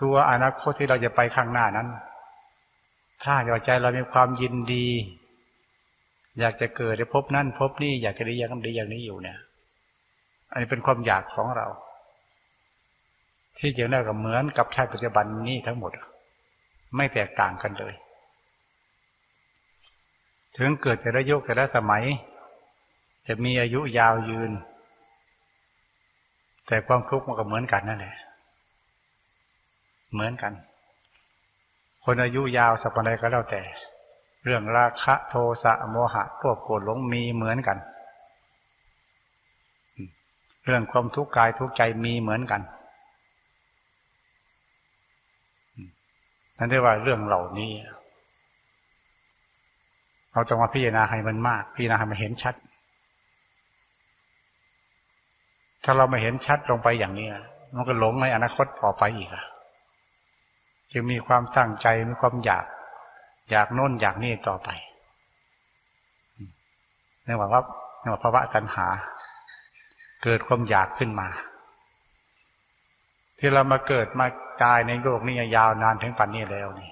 ตัวอนาคตที่เราจะไปข้างหน้านั้น ถ้าหัวใจเรามีความยินดี อยากจะเกิดในภพบนั่นภพนี้อยากจะได้อย่างนั้นได้อย่างนี้อยู่เนี่ย อันนี้เป็นความอยากของเรา ที่จริงแล้วก็เหมือนกับชาติปัจจุบันนี้ทั้งหมด ไม่แตกต่างกันเลย ถึงเกิดแต่ละยุคแต่ละสมัย จะมีอายุยาวยืน แต่ความทุกข์มันก็เหมือนกันนั่นแหละ เหมือนกัน คนอายุยาวสักปานใดก็แล้วแต่ เรื่องราคะโทสะโมหะพวกโกรธหลงมีเหมือนกัน เรื่องความทุกข์กายทุกข์ใจมีเหมือนกันนั่นเรียกว่าเรื่องเหล่านี้ เราต้องมาพิจารณาให้มันมาก พิจารณาให้มันเห็นชัด ถ้าเราไม่เห็นชัดลงไปอย่างนี้มันก็หลงในอนาคตต่อไปอีกอะ จึงมีความตั้งใจมีความอยาก อยากโน้นอยากนี่ต่อไปเรียกว่าว่าเรียกว่าภาวะตัณหา เกิดความอยากขึ้นมา ที่เรามาเกิดมาตายในโลกนี้ยาวนานถึงปัจนี้แล้วนี่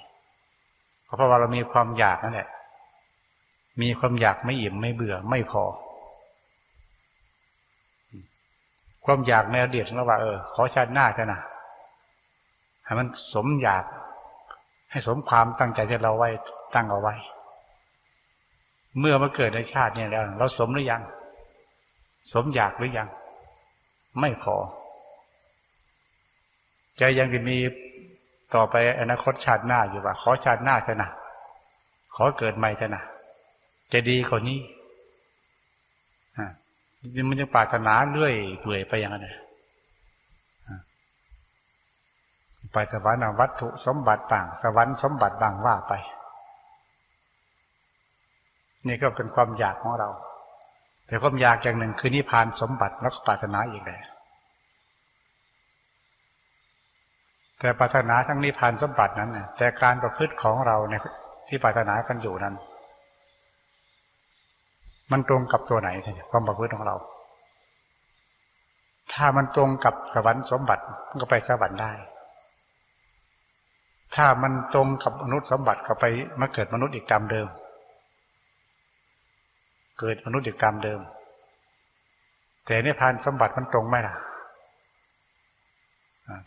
เพราะว่าเรามีความอยากนั่นแหละ มีความอยากไม่อิ่มไม่เบื่อไม่พอ ความอยากในอดีตเราว่าเออขอชาติหน้ากันนะ ให้มันสมอยาก ให้สมความตั้งใจที่เราไว้ตั้งเอาไว้ เมื่อมาเกิดในชาตินี้แล้ว เราสมหรือยัง สมอยากหรือยัง ไม่พอใจยังจะมีต่อไปอนาคตชาติหน้าอยู่ว่า ขอชาติหน้าเถอะนะขอเกิดใหม่เถอะนะจะดีกว่านี้มันจะปรารถนาเรื่อยเปื่อยไปอย่างนั้น ไปสวรรค์วัตถุสมบัติบาง สวรรค์สมบัติบางว่าไป นี่ก็เป็นความอยากของเรา แต่ความอยากอย่างหนึ่งคือนิพพานสมบัติแล้วก็ปรารถนาอีกแหละแต่ปรารถนาทั้งนิพพานสมบัตินั้นนแต่การประพฤติของเราในที่ปรารถนากันอยู่นั้น มันตรงกับตัวไหนความประพฤติของเรา ถ้ามันตรงกับสวรรค์สมบัติมันก็ไปสวรรค์ได้ ถ้ามันตรงกับมนุษย์สมบัติก็ไปมาเกิดมนุษย์อีกตามเดิม เกิดมนุษย์อีกตามเดิม แต่นิพพานสมบัติมันตรงไหมล่ะ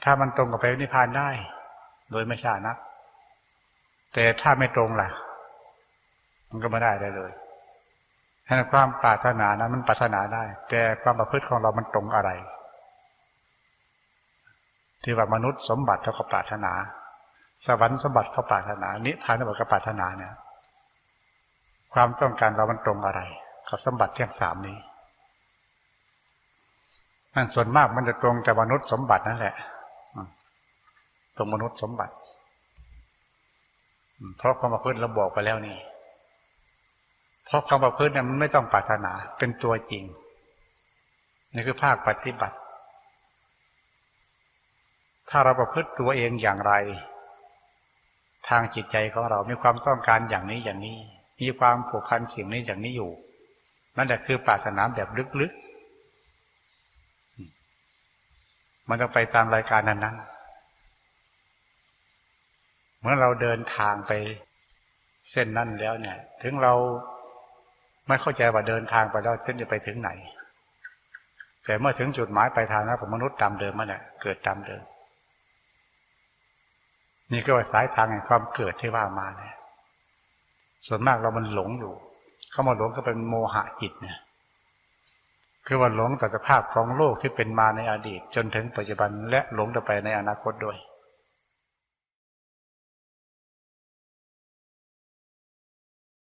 ถ้ามันตรงกับไปนิพพานได้ โดยไม่ช้านัก แต่ถ้าไม่ตรงล่ะ มันก็ไม่ได้ได้เลยถ้าความปรารถนานั้นมันปรารถนาได้ แต่ความประพฤติของเรามันตรงอะไร ที่ว่ามนุษย์สมบัติเขาก็ปรารถนา สวรรค์สมบัติเขาปรารถนา นิพพานสมบัติเขาปรารถนาเนี่ยความต้องการเรามันตรงอะไร กับสมบัติทั้งสามนี้นั่นส่วนมากมันจะตรงแต่มนุษย์สมบัตินั่นแหละตรงมนุษย์สมบัติ เพราะความประพฤติเราบอกไปแล้วนี่ เพราะความประพฤติเนี่ยมันไม่ต้องปรารถนาเป็นตัวจริง นี่คือภาคปฏิบัติ ถ้าเราประพฤติตัวเองอย่างไร ทางจิตใจของเรา มีความต้องการอย่างนี้อย่างนี้ มีความผูกพันสิ่งนี้อย่างนี้อยู่ นั่นแหละคือปรารถนาแบบลึกๆ มันต้องไปตามรายการนั้นๆ เมื่อเราเดินทางไปเส้นนั้นแล้วเนี่ย ถึงเราไม่เข้าใจว่าเดินทางไปแล้วเส้นจะไปถึงไหน แต่เมื่อถึงจุดหมายปลายทางแล้วผมมนุษย์ตามเดิมมันเนี่ยเกิดตามเดิม นี่ก็สายทางแห่งความเกิดที่ว่ามาเนี่ย ส่วนมากเรามันหลงอยู่เข้ามาหลงก็เป็นโมหะจิตเนี่ยคือว่าหลงต่อสภาพของโลกที่เป็นมาในอดีต จนถึงปัจจุบันและหลงต่อไปในอนาคตด้วย